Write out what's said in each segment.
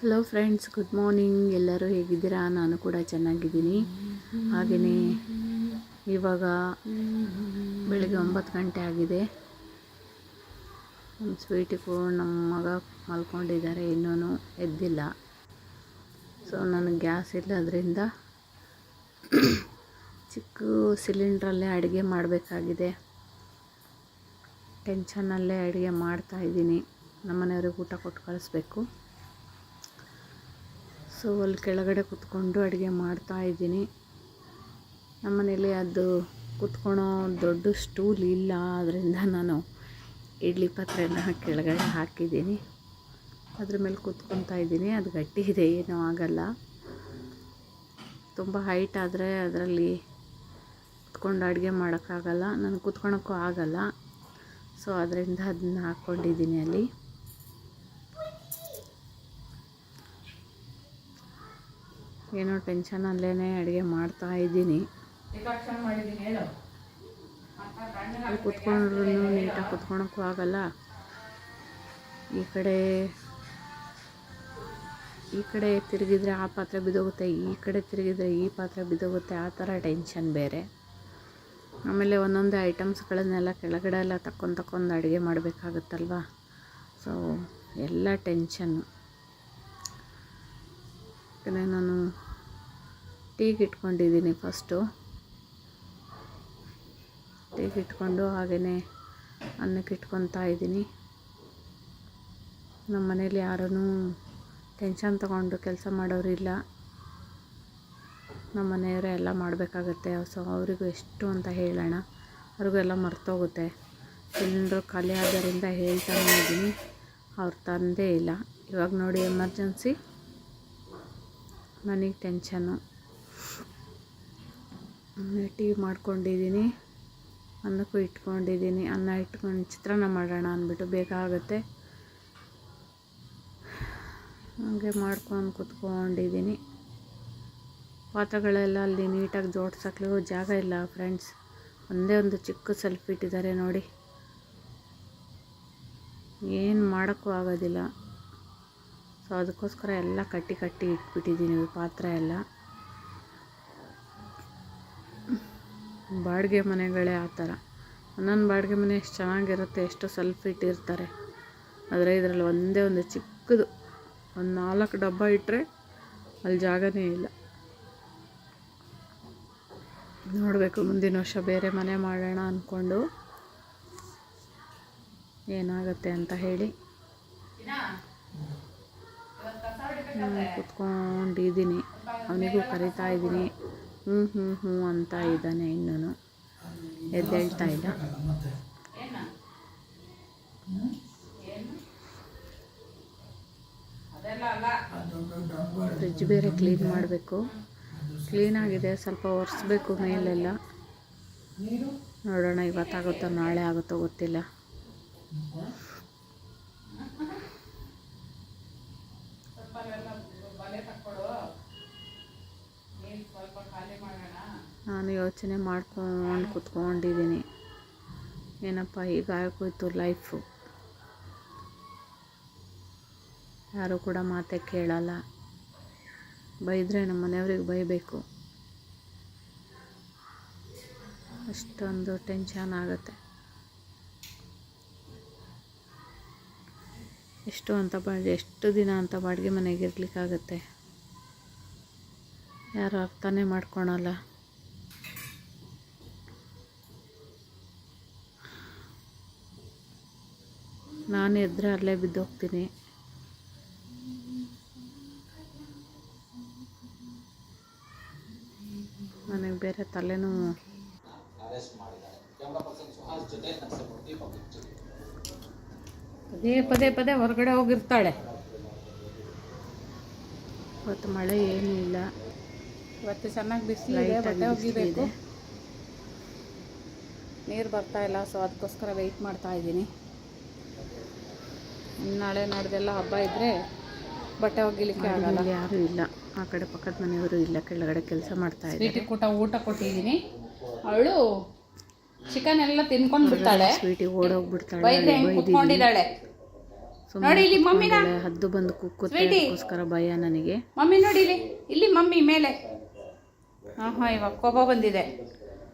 Hello friends good morning ಎಲ್ಲರೂ ಹೇಗಿದ್ದೀರಾ? ನಾನು ಕೂಡ ಚೆನ್ನಾಗಿದ್ದೀನಿ. ಹಾಗೆಯೇ ಇವಾಗ ಬೆಳಗ್ಗೆ ಒಂಬತ್ತು ಗಂಟೆ ಆಗಿದೆ. ನಮ್ಮ ಸ್ವೀಟಿಗೂ ನಮ್ಮ ಮಗ ಮಲ್ಕೊಂಡಿದ್ದಾರೆ ಇನ್ನೂ ಎದ್ದಿಲ್ಲ. ಸೊ ನನಗೆ ಗ್ಯಾಸ್ ಇಲ್ಲದ್ರಿಂದ ಚಿಕ್ಕ ಸಿಲಿಂಡ್ರಲ್ಲೇ ಅಡುಗೆ ಮಾಡಬೇಕಾಗಿದೆ. ಟೆನ್ಷನ್ನಲ್ಲೇ ಅಡುಗೆ ಮಾಡ್ತಾಯಿದ್ದೀನಿ ನಮ್ಮನೆಯವ್ರಿಗೆ ಊಟ ಕೊಟ್ಟು ಕಳಿಸ್ಬೇಕು. ಸೊ ಅಲ್ಲಿ ಕೆಳಗಡೆ ಕುತ್ಕೊಂಡು ಅಡುಗೆ ಮಾಡ್ತಾ ಇದ್ದೀನಿ. ನಮ್ಮನೇಲಿ ಅದು ಕುತ್ಕೊಳೋ ದೊಡ್ಡ ಸ್ಟೂಲ್ ಇಲ್ಲ. ಅದರಿಂದ ನಾನು ಇಡ್ಲಿ ಪಾತ್ರೆನ ಕೆಳಗಡೆ ಹಾಕಿದ್ದೀನಿ. ಅದ್ರ ಮೇಲೆ ಕುತ್ಕೊತಾ ಇದ್ದೀನಿ. ಅದು ಗಟ್ಟಿ ಇದೆ, ಏನೂ ಆಗಲ್ಲ. ತುಂಬ ಹೈಟ್ ಆದರೆ ಅದರಲ್ಲಿ ಕುತ್ಕೊಂಡು ಅಡುಗೆ ಮಾಡೋಕ್ಕಾಗಲ್ಲ. ನಾನು ಕುತ್ಕೊಳ್ಳೋಕ್ಕೂ ಆಗಲ್ಲ. ಸೊ ಅದರಿಂದ ಅದನ್ನ ಹಾಕ್ಕೊಂಡಿದ್ದೀನಿ ಅಲ್ಲಿ. ಏನೋ ಟೆನ್ಷನಲ್ಲೇ ಅಡುಗೆ ಮಾಡ್ತಾ ಇದ್ದೀನಿ. ಕುತ್ಕೊಂಡ್ರು ನೀಟಾಗಿ ಕುತ್ಕೊಳಕ್ಕೂ ಆಗಲ್ಲ. ಈ ಕಡೆ ಈ ಕಡೆ ತಿರುಗಿದ್ರೆ ಆ ಪಾತ್ರೆ ಬಿದ್ದೋಗುತ್ತೆ ಈ ಕಡೆ ತಿರುಗಿದ್ರೆ ಈ ಪಾತ್ರೆ ಬಿದ್ದೋಗುತ್ತೆ ಆ ಥರ ಟೆನ್ಷನ್ ಬೇರೆ. ಆಮೇಲೆ ಒಂದೊಂದೇ ಐಟಮ್ಸ್ಗಳನ್ನೆಲ್ಲ ಕೆಳಗಡೆ ಎಲ್ಲ ತಕ್ಕೊಂಡು ತಕ್ಕೊಂಡು ಅಡುಗೆ ಮಾಡಬೇಕಾಗುತ್ತಲ್ವ? ಸೊ ಎಲ್ಲ ಟೆನ್ಷನ್ನು ಯಾಕಂದರೆ ನಾನು ಟೀಗೆ ಇಟ್ಕೊಂಡಿದ್ದೀನಿ ಫಸ್ಟು. ಟೀಗೆ ಇಟ್ಕೊಂಡು ಹಾಗೆಯೇ ಅನ್ನಕ್ಕೆ ಇಟ್ಕೊತಾ ಇದ್ದೀನಿ. ನಮ್ಮ ಮನೇಲಿ ಯಾರೂ ಟೆನ್ಷನ್ ತಗೊಂಡು ಕೆಲಸ ಮಾಡೋರಿಲ್ಲ ನಮ್ಮ ಮನೆಯವರೇ ಎಲ್ಲ ಮಾಡಬೇಕಾಗತ್ತೆ. ಸೊ ಅವರಿಗೂ ಎಷ್ಟು ಅಂತ ಹೇಳೋಣ. ಅವ್ರಿಗೂ ಎಲ್ಲ ಮರ್ತೋಗುತ್ತೆ. ಸಿಲಿಂಡ್ರು ಖಾಲಿ ಆದ್ದರಿಂದ ಹೇಳ್ತಾನೆ ಇದ್ದೀನಿ. ಅವ್ರು ತಂದೇ ಇಲ್ಲ. ಇವಾಗ ನೋಡಿ ಎಮರ್ಜೆನ್ಸಿ. ನನಗೆ ಟೆನ್ಷನ್ನು ಟೀ ಮಾಡ್ಕೊಂಡಿದ್ದೀನಿ. ಅನ್ನಕ್ಕೂ ಇಟ್ಕೊಂಡಿದ್ದೀನಿ. ಅನ್ನ ಇಟ್ಕೊಂಡು ಚಿತ್ರಾನ್ನ ಮಾಡೋಣ ಅಂದ್ಬಿಟ್ಟು ಬೇಗ ಆಗುತ್ತೆ. ಹಾಗೆ ಮಾಡ್ಕೊಂಡು ಕುತ್ಕೊಂಡಿದ್ದೀನಿ. ಪಾತ್ರೆಗಳೆಲ್ಲ ಅಲ್ಲಿ ನೀಟಾಗಿ ಜೋಡ್ಸಕ್ಲಿಗೂ ಜಾಗ ಇಲ್ಲ ಫ್ರೆಂಡ್ಸ್. ಒಂದೇ ಒಂದು ಚಿಕ್ಕ ಸೆಲ್ಫ್ ಇಟ್ಟಿದ್ದಾರೆ ನೋಡಿ. ಏನು ಮಾಡೋಕ್ಕೂ ಆಗೋದಿಲ್ಲ. ಸೊ, ಅದಕ್ಕೋಸ್ಕರ ಎಲ್ಲ ಕಟ್ಟಿ ಕಟ್ಟಿ ಇಟ್ಬಿಟ್ಟಿದ್ದೀನಿ ಪಾತ್ರೆ ಎಲ್ಲ. ಬಾಡಿಗೆ ಮನೆಗಳೇ ಆ ಥರ. ಒಂದೊಂದು ಬಾಡಿಗೆ ಮನೆ ಎಷ್ಟು ಚೆನ್ನಾಗಿರುತ್ತೆ, ಎಷ್ಟು ಸೆಲ್ಫ್ ಇಟ್ಟಿರ್ತಾರೆ. ಆದರೆ ಇದರಲ್ಲಿ ಒಂದೇ ಒಂದು ಚಿಕ್ಕದು, ಒಂದು ನಾಲ್ಕು ಡಬ್ಬ ಇಟ್ಟರೆ ಅಲ್ಲಿ ಜಾಗನೇ ಇಲ್ಲ. ನೋಡಬೇಕು, ಮುಂದಿನ ವರ್ಷ ಬೇರೆ ಮನೆ ಮಾಡೋಣ ಅಂದ್ಕೊಂಡು ಏನಾಗುತ್ತೆ ಅಂತ ಹೇಳಿ. ಕುತ್ಕೊಂಡಿದ್ದೀನಿ. ಅವನಿಗೂ ಕರಿತಾ ಇದ್ದೀನಿ. ಹ್ಞೂ ಹ್ಞೂ ಹ್ಞೂ ಅಂತ ಇದ್ದಾನೆ ಇನ್ನೂ ಎದ್ದೇಳ್ತಾ ಇಲ್ಲ ಫ್ರಿಜ್ ಬೇರೆ ಕ್ಲೀನ್ ಮಾಡಬೇಕು. ಕ್ಲೀನಾಗಿದೆ ಸ್ವಲ್ಪ ಒರೆಸ್ಬೇಕು ಮೇಲೆಲ್ಲ. ನೋಡೋಣ ಇವತ್ತಾಗುತ್ತೋ, ನಾಳೆ ಆಗುತ್ತೋ ಗೊತ್ತಿಲ್ಲ. ನಾನು ಯೋಚನೆ ಮಾಡ್ಕೊಂಡು ಕುತ್ಕೊಂಡಿದ್ದೀನಿ. ಏನಪ್ಪ, ಈಗ ಆಗೋಯ್ತು ಲೈಫು ಯಾರೂ ಕೂಡ ಮಾತೆ ಕೇಳಲ್ಲ. ಬೈದರೆ ನಮ್ಮ ಮನೆಯವ್ರಿಗೆ ಬೈಬೇಕು. ಅಷ್ಟೊಂದು ಟೆನ್ಷನ್ ಆಗುತ್ತೆ. ಎಷ್ಟು ಅಂತ ಬಾಡಿಗೆ ಎಷ್ಟು ದಿನ ಅಂತ ಬಾಡಿಗೆ ಮನೆಗೆ ಇರ್ಲಿಕ್ಕಾಗತ್ತೆ? ಯಾರು ಅರ್ಥನೇ ಮಾಡ್ಕೊಳಲ್ಲ. ನಾನು ಎದ್ರೆ ಅಲ್ಲೇ ಬಿದ್ದೋಗ್ತೀನಿ. ನನಗೆ ಬೇರೆ ತಲೆನೂ ಪದೇ ಪದೇ ಪದೇ ಹೊರಗಡೆ ಹೋಗಿರ್ತಾಳೆ. ಇವತ್ತು ಮಳೆ ಏನೂ ಇಲ್ಲ. ಇವತ್ತು ಚೆನ್ನಾಗಿ ಬಿಸಿಲಿದೆ ಬಟ್ಟೆ ಒಗಿಬೇಕು. ನೀರು ಬರ್ತಾ ಇಲ್ಲ ಸೊ ಅದಕ್ಕೋಸ್ಕರ ವೆಯ್ಟ್ ಮಾಡ್ತಾ ಇದ್ದೀನಿ. ನಾಳೆ ನಾಡ್ದೆಲ್ಲ ಹಬ್ಬ ಇದ್ದರೆ ಬಟ್ಟೆ ಒಗಿಲಿಕ್ಕೆ ಆಗಲ್ಲ. ಯಾರೂ ಇಲ್ಲ. ಆ ಕಡೆ ಪಕ್ಕದ ಮನೆಯವರು ಇಲ್ಲ ಕೆಳಗಡೆ ಕೆಲಸ ಮಾಡ್ತಾ ಇದ್ದಾರೆ. ಸ್ವೀಟಿ ಕೂಟ ಊಟ ಕೊಟ್ಟಿದ್ದೀನಿ. ಅವಳು ಚಿಕನ್ ಎಲ್ಲ ತಿನ್ಕೊಂಡು ಬಿಡ್ತಾಳೆ. ಸ್ವೀಟಿಗೆ ಓಡೋಗ್ಬಿಡ್ತಾಳೆ ನೋಡಿ ಇಲ್ಲಿ ಮಮ್ಮಿನ. ಹದ್ದು ಬಂದು ಅದಕ್ಕೋಸ್ಕರ ಭಯ ನನಗೆ. ಮಮ್ಮಿ ನೋಡಿ ಇಲ್ಲಿ ಇಲ್ಲಿ ಮಮ್ಮಿ ಮೇಲೆ. ಹಾಂ ಹಾಂ ಇವಾಗ ಕೋಪ ಬಂದಿದೆ.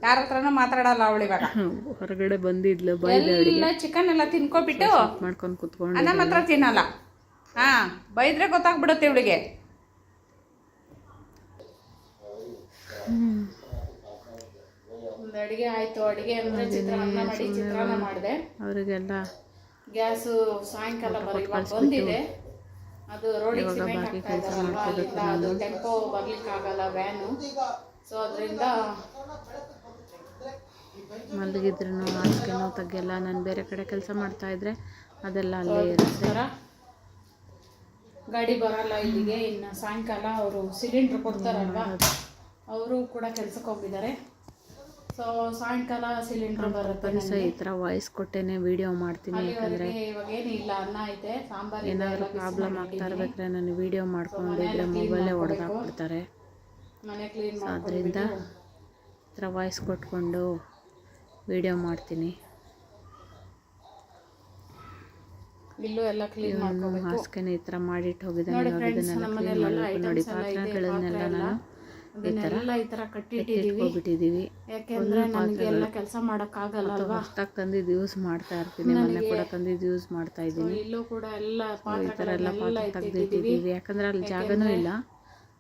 ಯಾರ ಹತ್ರನೂ ಮಾತಾಡಲ್ಲ ಅವಳು ಇವಾಗ. ಹೊರಗಡೆ ಬಂದಿದ್ಲು ಬೈದ ಎಲ್ಲ ಚಿಕನ್ ಎಲ್ಲ ತಿನ್ಕೊಬಿಟ್ಟು ಮಾಡ್ಕೊಂಡು ಕುತ್ಕೊಂಡು ಅನ್ನ ಮಾತ್ರ ತಿನ್ನಲ್ಲ. ಹಾ ಬೈದ್ರೆ ಗೊತ್ತಾಗ್ಬಿಡುತ್ತೆ ಇವಳಿಗೆ. ಒಂದು ಅಡಿಗೆ ಆಯ್ತು ಅಡಿಗೆ ಅಂದ್ರೆ ಚಿತ್ರಾನ್ನ ಮಾಡಿ ಚಿತ್ರಾನ್ನ ಮಾಡಿದೆ. ಅವರಿಗೆಲ್ಲ ಗ್ಯಾಸು ಸಾಯಂಕಾಲ ಇವಾಗ ಬಂದಿದೆ. ಅದು ರೋಡಿಗೆ ಸಿಮೆಂಟ್ ಹಾಕ್ತಾ ಅಲ್ಲಿಂದ ಅದು ಟೆಂಪೋ ಬರ್ಲಿಕ್ಕೆ ಆಗಲ್ಲ ವ್ಯಾನು ಸೊ ಅದರಿಂದ ಮಲಗಿದ್ರು ಹಾಸಿಗೆನೋ ತೆಗಿಯಲ್ಲ ನಾನು ಬೇರೆ ಕಡೆ ಕೆಲಸ ಮಾಡ್ತಾ ಇದ್ರೆ ಅದೆಲ್ಲ ಅಲ್ಲೇ ಇರುತ್ತೆ. ಗಾಡಿ ಬರಲ್ಲ ಇಲ್ಲಿಗೆ ಇನ್ನು ಸಾಯಂಕಾಲ ಅವರು ಸಿಲಿಂಡ್ರ್ ಕೊಡ್ತಾರಲ್ವಾ ಅವರು ಕೂಡ ಕೆಲ್ಸಕ್ಕೆ ಹೋಗಿದ್ದಾರೆ. ಸೊ ಸಾಯಂಕಾಲ ಸಿಲಿಂಡ್ರ್ ಬರುತ್ತೆ ಸೊ ಈ ಥರ ವಾಯ್ಸ್ ಕೊಟ್ಟೇನೆ ವಿಡಿಯೋ ಮಾಡ್ತೀನಿ ಯಾಕಂದರೆ ಇವಾಗೇನಿಲ್ಲ ಅನ್ನ ಐತೆ ಸಾಂಬಾರು ಏನಾದರೂ ಪ್ರಾಬ್ಲಮ್ ಆಗ್ತಾ ಇರ್ಬೇಕಾದ್ರೆ ನಾನು ವಿಡಿಯೋ ಮಾಡ್ಕೊಂಡಿದ್ರೆ ಮೊಬೈಲೇ ಹೊಡೆದಾಕ್ಬಿಡ್ತಾರೆ ಕ್ಲೀನ್ ಅದರಿಂದ ಥರ ವಾಯ್ಸ್ ಕೊಟ್ಕೊಂಡು ವಿಡಿಯೋ ಮಾಡ್ತೀನಿ. ಇಲ್ಲೂ ಎಲ್ಲ ಕ್ಲೀನ್ ಇವನು ಮಾಡ್ಕೋಬೇಕು. ಹಾಸಿಗೆನ ಈ ಥರ ಮಾಡಿಟ್ಟು ಹೋಗಿದ್ದಾನೆ. ನೋಡಿ ಪಾತ್ರೆಗಳನ್ನೆಲ್ಲ ನಾನು ಅದನ್ನೆಲ್ಲ ಈ ಥರ ಕಟ್ಟಿಟ್ಟಿದ್ದೀವಿ ಯಾಕೆಂದ್ರೆ ನನಗೆ ಎಲ್ಲ ಕೆಲಸ ಮಾಡೋಕ್ಕಾಗಲ್ಲ ಅಲ್ವಾ? ಹೊಸ್ದಾಗಿ ತಂದಿದ್ದು ಯೂಸ್ ಮಾಡ್ತಾ ಇರ್ತೀನಿ ಮೊನ್ನೆ ಕೂಡ ತಂದಿದ್ದು ಯೂಸ್ ಮಾಡ್ತಾ ಇದ್ದೀನಿ. ಇಲ್ಲೂ ಕೂಡ ಎಲ್ಲ ಈ ಥರ ಎಲ್ಲ ಪಾತ್ರೆಗಳೆಲ್ಲ ಪಾತ್ರೆ ತೆಗ್ದಿಟ್ಟಿದ್ದೀವಿ ಯಾಕಂದ್ರೆ ಅಲ್ಲಿ ಜಾಗನೂ ಇಲ್ಲ.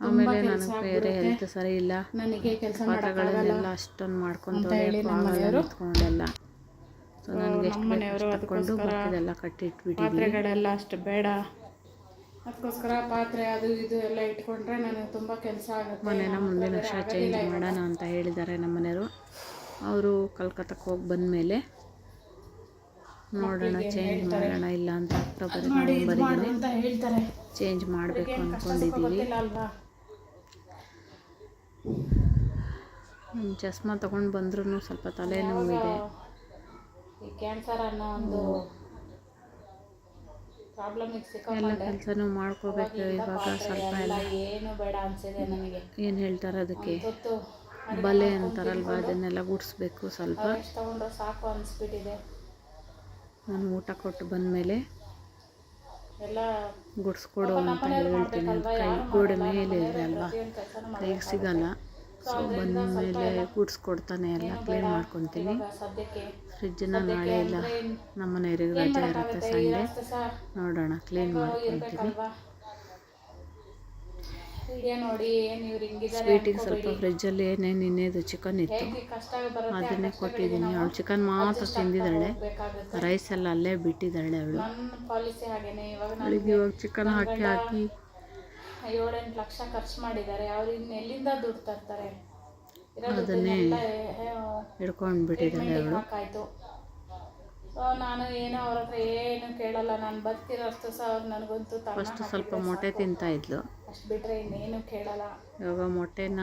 ಆಮೇಲೆ ನನಗೆ ಬೇರೆ ಹೆಲ್ತ್ ಸರಿ ಇಲ್ಲ. ನನಗೆ ಕೆಲಸ ಪಾತ್ರೆಗಳನ್ನೆಲ್ಲ ಅಷ್ಟೊಂದು ಮಾಡ್ಕೊಂತವ್ರೆ ನಿಂತ್ಕೊಂಡೆಲ್ಲ. ಸೊ ನನಗೆ ಎಷ್ಟು ಅದಕ್ಕೋಸ್ಕರ ತಗೊಂಡು ಕಟ್ಟಿ ಕಟ್ಟಿಟ್ಬಿಟ್ಟಿದ್ದೀವಿ ಪಾತ್ರೆಗಳೆಲ್ಲ ಅಷ್ಟು ಬೇಡ. ಅದಕ್ಕೋಸ್ಕರ ಪಾತ್ರೆ ಅದು ಇದು ಎಲ್ಲ ಇಟ್ಕೊಂಡ್ರೆ ನನಗೆ ತುಂಬ ಕೆಲಸ ಆಗುತ್ತೆ. ಮನೇನ ಮುಂದಿನ ವರ್ಷ ಚೇಂಜ್ ಮಾಡೋಣ ಅಂತ ಹೇಳಿದ್ದಾರೆ ನಮ್ಮ ಮನೆಯವರು. ಅವರು ಕಲ್ಕತ್ತಕ್ಕೆ ಹೋಗಿ ಬಂದಮೇಲೆ ನೋಡೋಣ ಚೇಂಜ್ ಮಾಡೋಣ ಇಲ್ಲ ಅಂತ ಅಕ್ಟೋಬರ್ ನವಂಬರಿಗೆ ಚೇಂಜ್ ಮಾಡಬೇಕು ಅಂದ್ಕೊಂಡಿದ್ದೀವಿ ಚಸ್ಮಾ ತೊಗೊಂಡು ಬಂದ್ರೂ ಸ್ವಲ್ಪ ತಲೆನೋವಿದೆ ಕ್ಯಾನ್ಸರ್ ಅನ್ನೋ ಒಂದು ಎಲ್ಲ ಕೆಲಸನೂ ಮಾಡ್ಕೋಬೇಕು ಇವಾಗ ಸ್ವಲ್ಪ ಎಲ್ಲ ಏನು ಬೇಡ ಅನ್ಸಿದೆ ನನಗೆ. ಏನು ಹೇಳ್ತಾರೆ ಅದಕ್ಕೆ? ಬಲೆ ಅಂತಾರಲ್ವ ಅದನ್ನೆಲ್ಲ ಗುಡಿಸ್ಬೇಕು ಸ್ವಲ್ಪ. ಸಾಕು ಅನಿಸ್ಬಿಟ್ಟಿದೆ. ನಾನು ಊಟ ಕೊಟ್ಟು ಬಂದಮೇಲೆ ಗುಡಿಸ್ಕೊಡು ಅಂತ ಹೇಳ್ತೀನಿ. ಅದು ಕೈ ಗೋಡೆ ಮೇಲೆ ಇದೆ ಅಲ್ವಾ ಕೈಗೆ ಸಿಗಲ್ಲ. ಸೊ ಬಂದಮೇಲೆ ಗುಡಿಸ್ಕೊಡ್ತಾನೆ ಎಲ್ಲ ಕ್ಲೀನ್ ಮಾಡ್ಕೊತೀನಿ. ಫ್ರಿಜ್ಜನ್ನ ನಾಳೆ ಇಲ್ಲ. ನಮ್ಮ ಮನೆಯವ್ರಿಗೆ ರಜೆ ಇರುತ್ತೆ ಸಂಡೇ ನೋಡೋಣ ಕ್ಲೀನ್ ಮಾಡ್ಕೊತೀನಿ ವಿಡಿಯೋ ನೋಡಿ ಏನು ಇವ್ರು ಹಿಂಗಿದ್ದಾರೆ ಸ್ವೀಟಿಗೆ ಸ್ವಲ್ಪ ಫ್ರಿಜ್ಜಲ್ಲಿ ಏನೇನು ಇನ್ನೇದು ಚಿಕನ್ ಇತ್ತು. ಅದನ್ನೇ ಕೊಟ್ಟಿದ್ದೀನಿ. ಅವಳು ಚಿಕನ್ ಮಾತ್ರ ತಿಂದಿದ್ದಾಳೆ. ರೈಸ್ ಎಲ್ಲ ಅಲ್ಲೇ ಬಿಟ್ಟಿದ್ದಾಳೆ ಅವಳು. ಪಾಲಿಸಿ ಹಾಗೇನೆ ಇವಾಗ ಅವಳಿಗೆ ಇವಾಗ ಚಿಕನ್ ಹಾಕಿ ಹಾಕಿ. ಏಳೆಂಟು ಲಕ್ಷ ಖರ್ಚು ಮಾಡಿದ್ದಾರೆ. ಅವ್ರು ಇನ್ನು ಎಲ್ಲಿಂದ ದುಡ್ಡು ತರ್ತಾರೆ? ಅದನ್ನೇ ಹಿಡ್ಕೊಂಡು ಬಿಟ್ಟಿದ್ದಾಳೆ ಅವಳು. ಸೊ ನಾನು ಏನೋ ಅವ್ರ ಹತ್ರ ಏನು ಕೇಳಲ್ಲ. ನಾನು ಬರ್ತಿರೋಷ್ಟು ಸಹ ಅವ್ರು ನನಗಂತೂ ಫಸ್ಟ್ ಸ್ವಲ್ಪ ಮೊಟ್ಟೆ ತಿಂತಾ ಇದ್ಲು. ಅಷ್ಟು ಬಿಟ್ಟರೆ ಇನ್ನೇನು ಕೇಳಲ್ಲ. ಇವಾಗ ಮೊಟ್ಟೆನ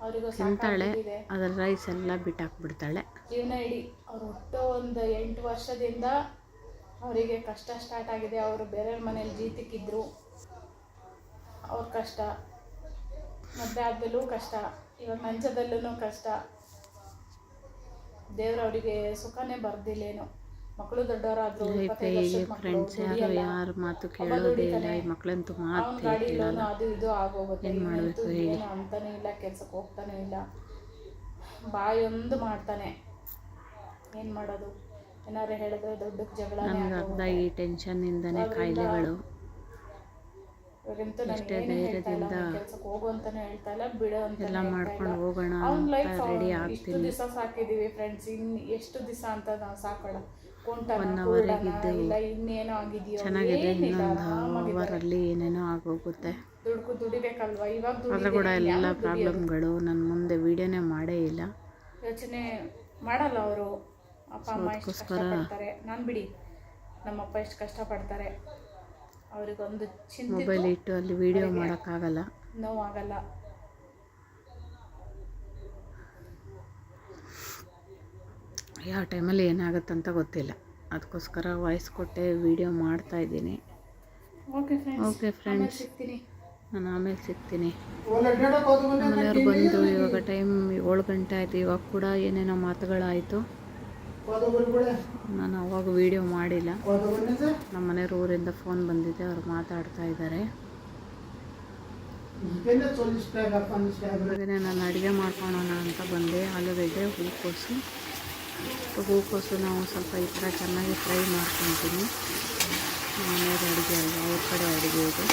ಅವರಿಗೂ ತಿಂತಾಳೆ. ಅದ್ರ ರೈಸ್ ಎಲ್ಲ ಬಿಟ್ಟಾಕ್ಬಿಡ್ತಾಳೆ. ಜೀವನ ಇಡೀ ಅವ್ರು ಹುಟ್ಟು ಒಂದು ಎಂಟು ವರ್ಷದಿಂದ ಅವರಿಗೆ ಕಷ್ಟ ಸ್ಟಾರ್ಟ್ ಆಗಿದೆ. ಅವರು ಬೇರೆಯವ್ರ ಮನೇಲಿ ಜೀತಿಕ್ಕಿದ್ರು. ಅವ್ರ ಕಷ್ಟ. ಮದುವೆ ಆದ್ಮೇಲೂ ಕಷ್ಟ. ಇವಾಗ ಮಂಚದಲ್ಲೂ ಕಷ್ಟ. ದೇವ್ರು ಅವರಿಗೆ ಸುಖನೇ ಬರ್ದಿಲ್ಲೇನು. ಮಕ್ಕಳು ದೊಡ್ಡವರಾದ್ರು ಫ್ರೆಂಡ್ಸ್ ಯಾರು ಯಾರ ಮಾತು ಕೇಳೋದೇ ಇಲ್ಲ ಈ ಮಕ್ಕಳಂತೂ ಮಾತು ಕೇಳಲ್ಲ. ಅದು ಇದು ಆಗೋಗುತ್ತೆ. ಏನ್ ಮಾಡ್ಬೇಕು ಇವತ್ತು ಹೇಳಿ? ಏನು ಅಂತಾನೆ ಇಲ್ಲ ಕೆಲ್ಸಕ್ಕೆ ಹೋಗ್ತಾನೆ ಇಲ್ಲ. ಬಾಯೊಂದು ಮಾಡ್ತಾನೆ. ಏನು ಮಾಡೋದು? ಏನಾದ್ರು ಹೇಳಿದ್ರೆ ದೊಡ್ಡಕ್ಕೆ ಜಗಳ ನನಗೆ ಅರ್ಧ ಈ ಟೆನ್ಷನ್ನಿಂದನೇ ಕಾಯಿಲೆಗಳು. ಎಷ್ಟೇ ಧೈರ್ಯದಿಂದ ಕೆಲ್ಸಕ್ಕೆ ಹೋಗು ಅಂತಾನೆ ಹೇಳ್ತಾ ಇಲ್ಲ ಬಿಡು ಅಂತ ಎಲ್ಲ ಮಾಡ್ಕೊಂಡು ಹೋಗೋಣ ಅಂತ ರೆಡಿ ಇಷ್ಟು ಆಗ್ತೀನಿ. ದಿವಸ ಸಾಕಿದೀವಿ ಫ್ರೆಂಡ್ಸ್ ಇನ್ ಎಷ್ಟು ದಿವಸ ಅಂತ ನಾವು ಸಾಕೋಣ ಕುಂಟನ One hour ಕುರುಡನ, ಇಲ್ಲ ಇನ್ನೇನೋ ಆಗಿದೆಯೋ ಚೆನ್ನಾಗಿದೆ ಏನಿಲ್ಲ ಇನ್ನೊಂದು ಆರಾಮಾಗಿದ್ದಾರೆ. ಅವರಲ್ಲಿ ಏನೇನೋ ಆಗೋಗುತ್ತೆ. ದುಡ್ಕು ದುಡಿಬೇಕಲ್ವಾ? ಇವಾಗ ಆದರೂ ಕೂಡ ಎಲ್ಲ ಪ್ರಾಬ್ಲಮ್ಗಳು ನನ್ನ ಮುಂದೆ ವಿಡಿಯೋನೇ ಮಾಡೇ ಇಲ್ಲ. ಯೋಚನೆ ಮಾಡಲ್ಲ ಅವರು. ಅಪ್ಪ ಅಮ್ಮ ಎಷ್ಟು ಅದಕ್ಕೋಸ್ಕರ ಕಷ್ಟಪಡ್ತಾರೆ? ನಾನು ಬಿಡಿ ನಮ್ಮಪ್ಪ ಎಷ್ಟು ಕಷ್ಟಪಡ್ತಾರೆ? ಅವ್ರಿಗೊಂದು ಚಿಂತೆ ಮೊಬೈಲ್ ಇಟ್ಟು ಅಲ್ಲಿ ವಿಡಿಯೋ ಮಾಡೋಕ್ಕಾಗಲ್ಲ. ನೋವಾಗಲ್ಲ. ಯಾವ ಟೈಮಲ್ಲಿ ಏನಾಗುತ್ತಂತ ಗೊತ್ತಿಲ್ಲ. ಅದಕ್ಕೋಸ್ಕರ ವಾಯ್ಸ್ ಕೊಟ್ಟೆ ವಿಡಿಯೋ ಮಾಡ್ತಾ ಇದ್ದೀನಿ. ಓಕೆ ಫ್ರೆಂಡ್ಸ್ ಓಕೆ ಫ್ರೆಂಡ್ಸ್ ಸಿಗ್ತೀನಿ. ನಾನು ಆಮೇಲೆ ಸಿಗ್ತೀನಿ. ಮನೆಯವ್ರು ಬಂದು ಇವಾಗ ಟೈಮ್ ಏಳು ಗಂಟೆ ಆಯಿತು. ಇವಾಗ ಕೂಡ ಏನೇನೋ ಮಾತುಗಳಾಯಿತು. ನಾನು ಅವಾಗ ವೀಡಿಯೋ ಮಾಡಿಲ್ಲ. ನಮ್ಮ ಮನೆಯವ್ರ ಊರಿಂದ ಫೋನ್ ಬಂದಿದೆ ಅವ್ರು ಮಾತಾಡ್ತಾ ಇದ್ದಾರೆ. ನಾನು ಅಡುಗೆ ಮಾಡ್ಕೊಳೋಣ ಅಂತ ಬಂದೆ. ಆಲೂಗಡ್ಡೆ ಹೂಕೋಸು. ಹೂಕೋಸು ನಾವು ಸ್ವಲ್ಪ ಈ ಥರ ಚೆನ್ನಾಗಿ ಫ್ರೈ ಮಾಡ್ಕೊತೀನಿ ನಮ್ಮ ಮನೆಯವ್ರ ಅಡುಗೆ ಅಲ್ವಾ? ಅವ್ರ ಕಡೆ ಅಡುಗೆ ಇದೆ.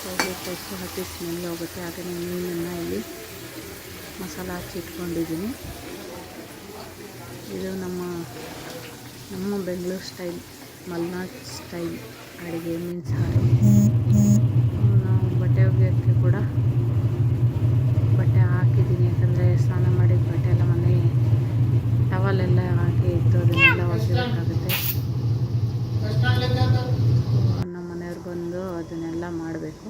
ಸೊ ಹೂಕೋಸು ಹಸಿ ಸ್ಮೆಲ್ ಹೋಗುತ್ತೆ. ಅದನ್ನು ಮೀನನ್ನು ಇಲ್ಲಿ ಮಸಾಲ ಹಚ್ಚಿ ಇಟ್ಕೊಂಡಿದ್ದೀನಿ. ಇದು ನಮ್ಮ ನಮ್ಮ ಬೆಂಗಳೂರು ಸ್ಟೈಲ್, ಮಲ್ನಾಡ್ ಸ್ಟೈಲ್ ಅಡುಗೆ, ಮೀನ್ಸ್ ಸಾರು ನಾವು ಬಟ್ಟೆ ಒಗೆಯೋಕ್ಕೆ ಕೂಡ ಬಟ್ಟೆ ಹಾಕಿದ್ದೀನಿ. ಯಾಕಂದರೆ ಸ್ನಾನ ಮಾಡಿದ ಬಟ್ಟೆ ಎಲ್ಲ ಮನೆ ಟವಲೆಲ್ಲ ಹಾಕಿ ಇತ್ತು ಅದನ್ನೆಲ್ಲ ಒಗೆಯಬೇಕಾಗುತ್ತೆ ನಮ್ಮ ಮನೆಯವ್ರು ಬಂದು ಅದನ್ನೆಲ್ಲ ಮಾಡಬೇಕು.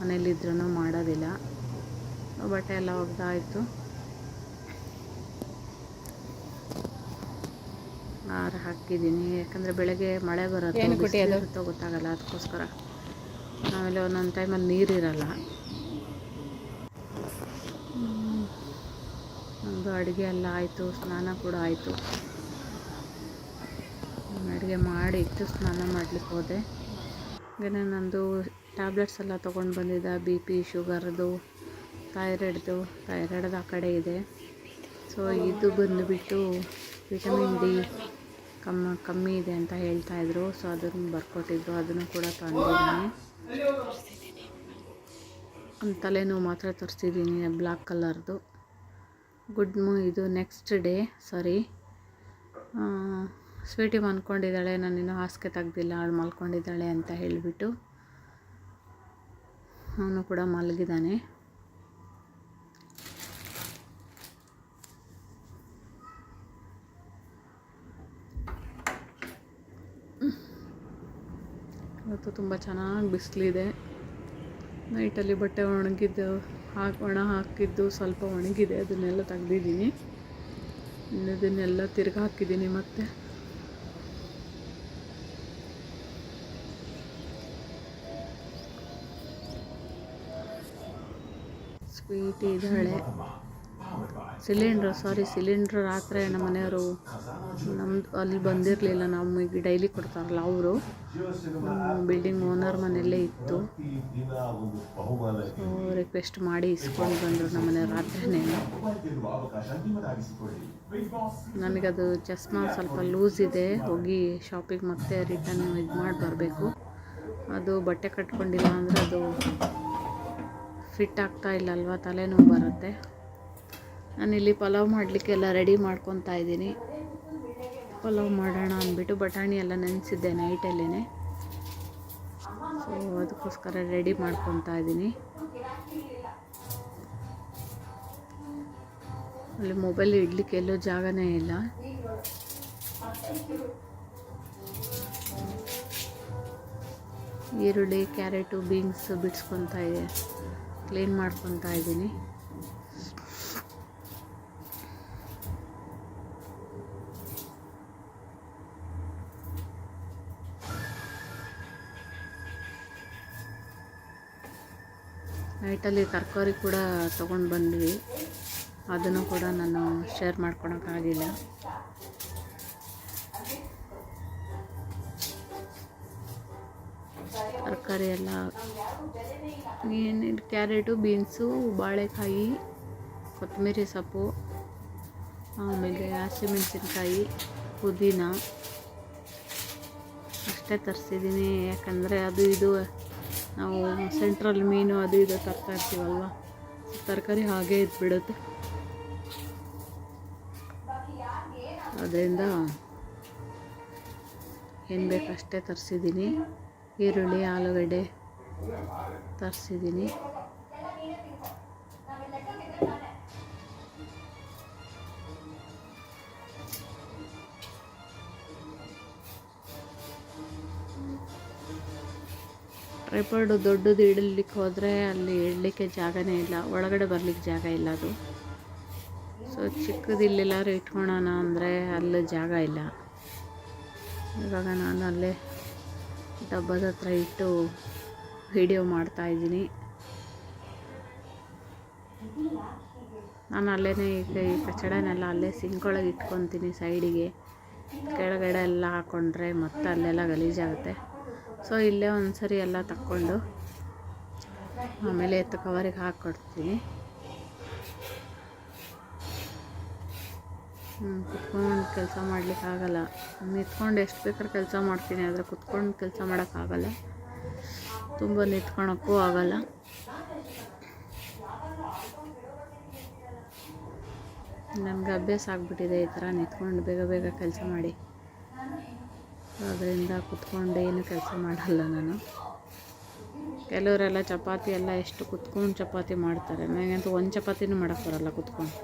ಮನೇಲಿದ್ರೂ ಮಾಡೋದಿಲ್ಲ. ಬಟ್ಟೆ ಎಲ್ಲ ಒಗ್ದಾಯಿತು. ಹಾರ ಹಾಕಿದ್ದೀನಿ. ಯಾಕಂದರೆ ಬೆಳಗ್ಗೆ ಮಳೆ ಬರುತ್ತೆ ಗೊತ್ತಾಗಲ್ಲ ಅದಕ್ಕೋಸ್ಕರ. ಆಮೇಲೆ ಒಂದೊಂದು ಟೈಮಲ್ಲಿ ನೀರಿರಲ್ಲ. ಒಂದು ಅಡುಗೆ ಎಲ್ಲ ಆಯಿತು ಸ್ನಾನ ಕೂಡ ಆಯಿತು. ಅಡುಗೆ ಮಾಡಿ ಇಟ್ಟು ಸ್ನಾನ ಮಾಡಲಿಕ್ಕೆ ಹೋದೆ. ಹಾಗೆಯೇ ನಂದು ಟ್ಯಾಬ್ಲೆಟ್ಸ್ ಎಲ್ಲ ತೊಗೊಂಡು ಬಂದಿದ್ದೆ ಬಿ ಪಿ ಶುಗರ್ದು ಥೈರಾಯ್ಡ್ದು ಥೈರಾಯ್ಡ್ದು ಆ ಕಡೆ ಇದೆ. ಸೊ ಇದು ಬಂದುಬಿಟ್ಟು ವಿಟಮಿನ್ ಡಿ ಕಮ್ಮ ಕಮ್ಮಿ ಇದೆ ಅಂತ ಹೇಳ್ತಾ ಇದ್ರು. ಸೊ ಅದನ್ನು ಬರ್ಕೊಟ್ಟಿದ್ರು. ಅದನ್ನು ಕೂಡ ತಂದಿದ್ದೀನಿ. ತಲೆನೋವು ಮಾತ್ರ ತರಿಸಿದ್ದೀನಿ ಬ್ಲ್ಯಾಕ್ ಕಲರ್ದು. ಗುಡ್ ಮೂ ಇದು ನೆಕ್ಸ್ಟ್ ಡೇ ಸಾರಿ ಸ್ವೀಟಿ ಅಂದ್ಕೊಂಡಿದ್ದಾಳೆ ನಾನು ಇನ್ನೂ ಹಾಸಿಗೆ ತೆಗ್ದಿಲ್ಲ ಅವಳು ಮಲ್ಕೊಂಡಿದ್ದಾಳೆ ಅಂತ ಹೇಳಿಬಿಟ್ಟು ಅವನು ಕೂಡ ಮಲಗಿದ್ದಾನೆ. ಇವತ್ತು ತುಂಬ ಚೆನ್ನಾಗಿ ಬಿಸಿಲಿದೆ. ನೈಟಲ್ಲಿ ಬಟ್ಟೆ ಒಣಗಿದ್ದು, ಹಾಕಿ, ಒಣ ಹಾಕಿದ್ದು, ಸ್ವಲ್ಪ ಒಣಗಿದೆ, ಅದನ್ನೆಲ್ಲ ತೆಗ್ದಿದ್ದೀನಿ. ಇನ್ನದನ್ನೆಲ್ಲ ತಿರ್ಗಿ ಹಾಕಿದ್ದೀನಿ ಮತ್ತೆ. ಸ್ವೀಟ್ ಇದ್ದಾಳೆ. ಸಿಲಿಂಡ್ರ್ ಸಾರಿ ಸಿಲಿಂಡ್ರ್ ರಾತ್ರಿ ನಮ್ಮ ಮನೆಯವರು ನಮ್ದು ಅಲ್ಲಿ ಬಂದಿರಲಿಲ್ಲ. ನಮಗೆ ಡೈಲಿ ಕೊಡ್ತಾರಲ್ಲ ಅವರು. ಬಿಲ್ಡಿಂಗ್ ಓನರ್ ಮನೆಯಲ್ಲೇ ಇತ್ತು. ರಿಕ್ವೆಸ್ಟ್ ಮಾಡಿ ಇಸ್ಕೊಂಡು ಬಂದರು ನಮ್ಮ ಮನೆಯವ್ರು ರಾತ್ರಿನೇ. ನನಗದು ಚಸ್ಮಾ ಸ್ವಲ್ಪ ಲೂಸ್ ಇದೆ. ಹೋಗಿ ಶಾಪಿಗೆ ಮತ್ತೆ ರಿಟರ್ನ್ ಇದು ಮಾಡಿ ಬರಬೇಕು. ಅದು ಬಟ್ಟೆ ಕಟ್ಕೊಂಡಿಲ್ಲ ಅಂದರೆ ಅದು ಫಿಟ್ ಆಗ್ತಾ ಇಲ್ಲ ಅಲ್ವಾ ತಲೆನೋವು ಬರುತ್ತೆ. ನಾನಿಲ್ಲಿ ಪಲಾವ್ ಮಾಡಲಿಕ್ಕೆಲ್ಲ ರೆಡಿ ಮಾಡ್ಕೊತಾ ಇದ್ದೀನಿ. ಪಲಾವ್ ಮಾಡೋಣ ಅಂದ್ಬಿಟ್ಟು ಬಟಾಣಿ ಎಲ್ಲ ನೆನೆಸಿದ್ದೆ ನೈಟಲ್ಲೇ ಸೊ ಅದಕ್ಕೋಸ್ಕರ ರೆಡಿ ಮಾಡ್ಕೊತಾ ಇದ್ದೀನಿ. ಅಲ್ಲಿ ಮೊಬೈಲ್ ಇಡ್ಲಿಕ್ಕೆ ಎಲ್ಲೋ ಜಾಗನೇ ಇಲ್ಲ. ಈರುಳ್ಳಿ ಕ್ಯಾರೆಟು ಬೀನ್ಸ್ ಬಿಡಿಸ್ಕೊತಾ ಇದೆ. ಕ್ಲೀನ್ ಮಾಡ್ಕೊತಾ ಇದ್ದೀನಿ. ನೈಟಲ್ಲಿ ತರಕಾರಿ ಕೂಡ ತೊಗೊಂಡು ಬಂದ್ವಿ. ಅದನ್ನು ಕೂಡ ನಾನು ಶೇರ್ ಮಾಡ್ಕೊಳಕ್ಕಾಗಿಲ್ಲ. ತರಕಾರಿ ಎಲ್ಲ ಏನೇನು ಕ್ಯಾರೆಟು, ಬೀನ್ಸು, ಬಾಳೆಕಾಯಿ, ಕೊತ್ತಂಬರಿ ಸೊಪ್ಪು, ಆಮೇಲೆ ಹಸಿಮೆಣಸಿನ್ಕಾಯಿ, ಪುದೀನ. ಅಷ್ಟೇ ತರಿಸಿದ್ದೀನಿ ಯಾಕಂದರೆ ಅದು ಇದು ನಾವು ಸೆಂಟ್ರಲ್ ಮೀನು ಅದು ಇದು ತರ್ತಾ ಇರ್ತೀವಲ್ವ? ತರಕಾರಿ ಹಾಗೇ ಇದ್ಬಿಡುತ್ತೆ. ಅದರಿಂದ ಏನು ಬೇಕಷ್ಟೇ ತರಿಸಿದ್ದೀನಿ. ಈರುಳ್ಳಿ, ಆಲೂಗಡ್ಡೆ ತರಿಸಿದ್ದೀನಿ. ಟ್ರೈಪಾಡು ದೊಡ್ಡದು ಇಡಲಿಕ್ಕೆ ಹೋದರೆ ಅಲ್ಲಿ ಇಡಲಿಕ್ಕೆ ಜಾಗನೇ ಇಲ್ಲ. ಒಳಗಡೆ ಬರಲಿಕ್ಕೆ ಜಾಗ ಇಲ್ಲ ಅದು. ಸೊ ಚಿಕ್ಕದು ಇಲ್ಲೆಲ್ಲಾದ್ರೂ ಇಟ್ಕೊಳೋಣ ಅಂದರೆ ಅಲ್ಲಿ ಜಾಗ ಇಲ್ಲ. ಇವಾಗ ನಾನು ಅಲ್ಲೇ ಡಬ್ಬದ ಹತ್ರ ಇಟ್ಟು ವಿಡಿಯೋ ಮಾಡ್ತಾಯಿದ್ದೀನಿ ನಾನು ಅಲ್ಲೇ ಈಗ ಈ ಕಚಡನೆಲ್ಲ ಅಲ್ಲೇ ಸಿಂಕ್ ಒಳಗೆ ಇಟ್ಕೊತೀನಿ ಸೈಡಿಗೆ ಕೆಳಗಡೆ ಎಲ್ಲ ಹಾಕ್ಕೊಂಡ್ರೆ ಮತ್ತೆ ಅಲ್ಲೆಲ್ಲ ಗಲೀಜಾಗುತ್ತೆ. ಸೊ ಇಲ್ಲೇ ಒಂದು ಸರಿ ಎಲ್ಲ ತಕ್ಕೊಂಡು ಆಮೇಲೆ ಎತ್ತು ಕವರಿಗೆ ಹಾಕ್ಕೊಡ್ತೀನಿ ಕುತ್ಕೊಂಡು ಕೆಲಸ ಮಾಡಲಿಕ್ಕಾಗಲ್ಲ ನಿಂತ್ಕೊಂಡು ಎಷ್ಟು ಬೇಕಾದ್ರೆ ಕೆಲಸ ಮಾಡ್ತೀನಿ, ಆದರೆ ಕುತ್ಕೊಂಡು ಕೆಲಸ ಮಾಡೋಕ್ಕಾಗಲ್ಲ ತುಂಬ ನಿಂತ್ಕೊಳಕ್ಕೂ ಆಗಲ್ಲ. ನನಗೆ ಅಭ್ಯಾಸ ಆಗಿಬಿಟ್ಟಿದೆ ಈ ಥರ ನಿಂತ್ಕೊಂಡು ಬೇಗ ಬೇಗ ಕೆಲಸ ಮಾಡಿ. ಅದರಿಂದ ಕುತ್ಕೊಂಡು ಏನು ಕೆಲಸ ಮಾಡಲ್ಲ ನಾನು. ಕೆಲವರೆಲ್ಲ ಚಪಾತಿ ಎಲ್ಲ ಎಷ್ಟು ಕುತ್ಕೊಂಡು ಚಪಾತಿ ಮಾಡ್ತಾರೆ. ನನಗಂತೂ ಒಂದು ಚಪಾತಿನೂ ಮಾಡೋಕ್ಕೆ ಬರಲ್ಲ ಕುತ್ಕೊಂಡು.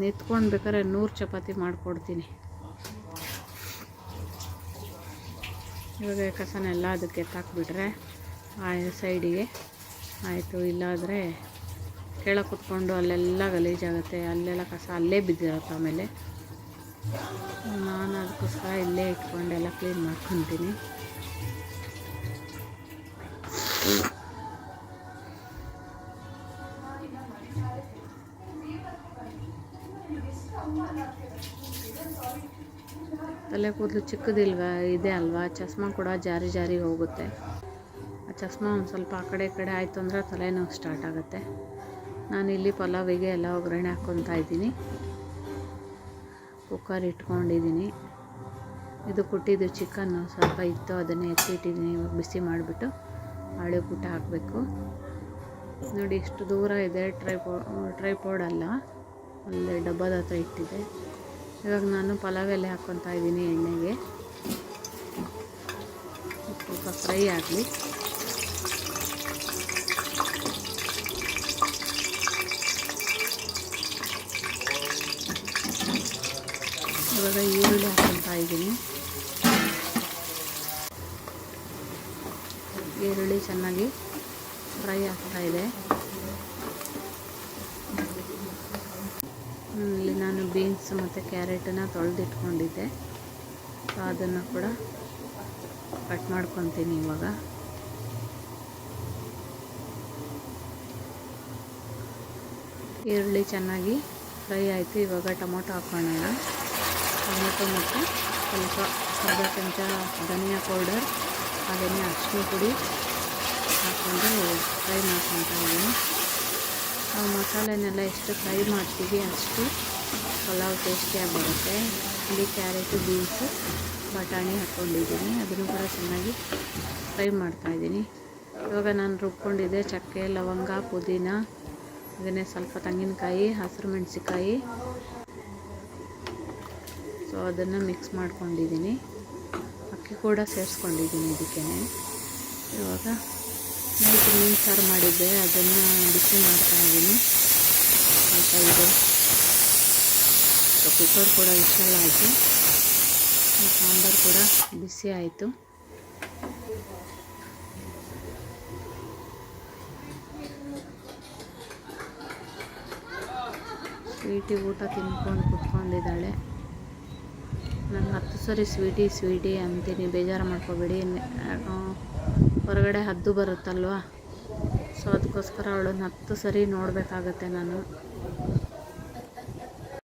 ನಿತ್ಕೊಂಡು ಬೇಕಾದ್ರೆ ನೂರು ಚಪಾತಿ ಮಾಡಿಕೊಡ್ತೀನಿ. ಇವಾಗ ಕಸನೆಲ್ಲ ಅದಕ್ಕೆ ಎತ್ತಾಕ್ಬಿಟ್ರೆ ಆ ಸೈಡಿಗೆ. ಆಯಿತು, ಇಲ್ಲಾದರೆ ಕೆಳಗೆ ಕುತ್ಕೊಂಡು ಅಲ್ಲೆಲ್ಲ ಗಲೀಜಾಗುತ್ತೆ. ಅಲ್ಲೆಲ್ಲ ಕಸ ಅಲ್ಲೇ ಬಿದ್ದಿರುತ್ತೆ ಆಮೇಲೆ. ನಾನು ಅದಕ್ಕೋಸ್ಕರ ಇಲ್ಲೇ ಇಟ್ಕೊಂಡೆಲ್ಲ ಕ್ಲೀನ್ ಮಾಡ್ಕೊತೀನಿ. ತಲೆ ಕೂದಲು ಚಿಕ್ಕದಿಲ್ವಾ? ಇದೆ ಅಲ್ವಾ? ಚಸ್ಮಾ ಕೂಡ ಜಾರಿ ಜಾರಿ ಹೋಗುತ್ತೆ. ಆ ಚಸ್ಮಾ ಒಂದು ಸ್ವಲ್ಪ ಆ ಕಡೆ ಈ ಕಡೆ ಆಯಿತು ಅಂದರೆ ತಲೆನೋವು ಸ್ಟಾರ್ಟ್ ಆಗುತ್ತೆ. ಇಲ್ಲಿ ಪಲಾವಿಗೆ ಎಲ್ಲ ಒಗ್ಗರಣೆ ಹಾಕ್ಕೊತಾ ಇದ್ದೀನಿ. ಕುಕ್ಕರ್ ಇಟ್ಕೊಂಡಿದ್ದೀನಿ. ಇದು ಕುಟ್ಟಿದ್ದು ಚಿಕನ್ನು ಸ್ವಲ್ಪ ಇತ್ತು, ಅದನ್ನೇ ಎತ್ತಿಟ್ಟಿದ್ದೀನಿ, ಇವಾಗ ಬಿಸಿ ಮಾಡಿಬಿಟ್ಟು ಹಳೆ ಪುಟ್ಟ ಹಾಕಬೇಕು. ನೋಡಿ, ಇಷ್ಟು ದೂರ ಇದೆ ಟ್ರೈಪೋ ಟ್ರೈಪೋಡ್ ಅಲ್ಲ ಒಂದು ಡಬ್ಬದ ಹತ್ರ ಇಟ್ಟಿದೆ. ಇವಾಗ ನಾನು ಪಲಾವ್ ಎಲೆ ಹಾಕ್ಕೊತಾ ಇದ್ದೀನಿ ಎಣ್ಣೆಗೆ. ಸ್ವಲ್ಪ ಫ್ರೈ ಆಗಲಿ. ಇವಾಗ ಈರುಳ್ಳಿ ಹಾಕೊತಾ ಇದ್ದೀನಿ. ಈರುಳ್ಳಿ ಚೆನ್ನಾಗಿ ಫ್ರೈ ಆಗ್ತಾ ಇದೆ. ಇಲ್ಲಿ ನಾನು ಬೀನ್ಸ್ ಮತ್ತು ಕ್ಯಾರೆಟನ್ನ ತೊಳೆದಿಟ್ಕೊಂಡಿದ್ದೆ. ಸೊ ಅದನ್ನು ಕೂಡ ಕಟ್ ಮಾಡ್ಕೊತೀನಿ ಇವಾಗ. ಈರುಳ್ಳಿ ಚೆನ್ನಾಗಿ ಫ್ರೈ ಆಯಿತು. ಇವಾಗ ಟೊಮೊಟೊ ಹಾಕ್ಕೊಳ್ಳೋಣ. ಟೊಮೊಟೊ ಮತ್ತು ಸ್ವಲ್ಪ ಅರ್ಧ ಚಮಚ ಧನಿಯಾ ಪೌಡರ್ ಹಾಗೆಯೇ ಅರಿಶಿನ ಪುಡಿ ಹಾಕ್ಕೊಂಡು ಫ್ರೈ ಮಾಡ್ಕೊತಾ ಇದ್ದೀನಿ. ನಾವು ಮಸಾಲೆನೆಲ್ಲ ಎಷ್ಟು ಫ್ರೈ ಮಾಡ್ತೀವಿ ಅಷ್ಟು ಪಲಾವ್ ಟೇಸ್ಟಿಯಾಗಿ ಬರುತ್ತೆ ಇಲ್ಲಿ ಕ್ಯಾರೆಟು, ಬೀನ್ಸು, ಬಟಾಣಿ ಹಾಕ್ಕೊಂಡಿದ್ದೀನಿ. ಅದನ್ನು ಕೂಡ ಚೆನ್ನಾಗಿ ಫ್ರೈ ಮಾಡ್ತಾಯಿದ್ದೀನಿ ಇವಾಗ ನಾನು ರುಬ್ಕೊಂಡಿದ್ದೆ ಚಕ್ಕೆ, ಲವಂಗ, ಪುದೀನ ಹಾಗೆಯೇ ಸ್ವಲ್ಪ ತೆಂಗಿನಕಾಯಿ, ಹಸಿರು ಮೆಣಸಿಕಾಯಿ ಸೊ ಅದನ್ನು ಮಿಕ್ಸ್ ಮಾಡ್ಕೊಂಡಿದ್ದೀನಿ ಅಕ್ಕಿ ಕೂಡ ಸೇರಿಸ್ಕೊಂಡಿದ್ದೀನಿ ಇದಕ್ಕೆ ಇವಾಗ ನೈಟ್ ಮೀನು ಸಾರು ಮಾಡಿದ್ದೆ. ಅದನ್ನು ಬಿಸಿ ಮಾಡ್ತಾ ಇದ್ದೀನಿ ಸ್ವಲ್ಪ ಇದೆ ಕುಕ್ಕರ್ ಕೂಡ ವಿಶಲ್ ಆಯಿತು. ಸಾಂಬಾರು ಕೂಡ ಬಿಸಿ ಆಯಿತು. ಸ್ವೀಟಿ ಊಟ ತಿನ್ಕೊಂಡು ಕುತ್ಕೊಂಡಿದ್ದಾಳೆ. ನಾನು ಹತ್ತು ಸರಿ ಸ್ವೀಟಿ ಸ್ವೀಟಿ ಅಂತೀನಿ, ಬೇಜಾರು ಮಾಡ್ಕೋಬೇಡಿ. ಹೊರಗಡೆ ಹದ್ದು ಬರುತ್ತಲ್ವ? ಸೊ, ಅದಕ್ಕೋಸ್ಕರ ಅವಳನ್ನ ಹತ್ತು ಸರಿ ನೋಡಬೇಕಾಗತ್ತೆ ನಾನು.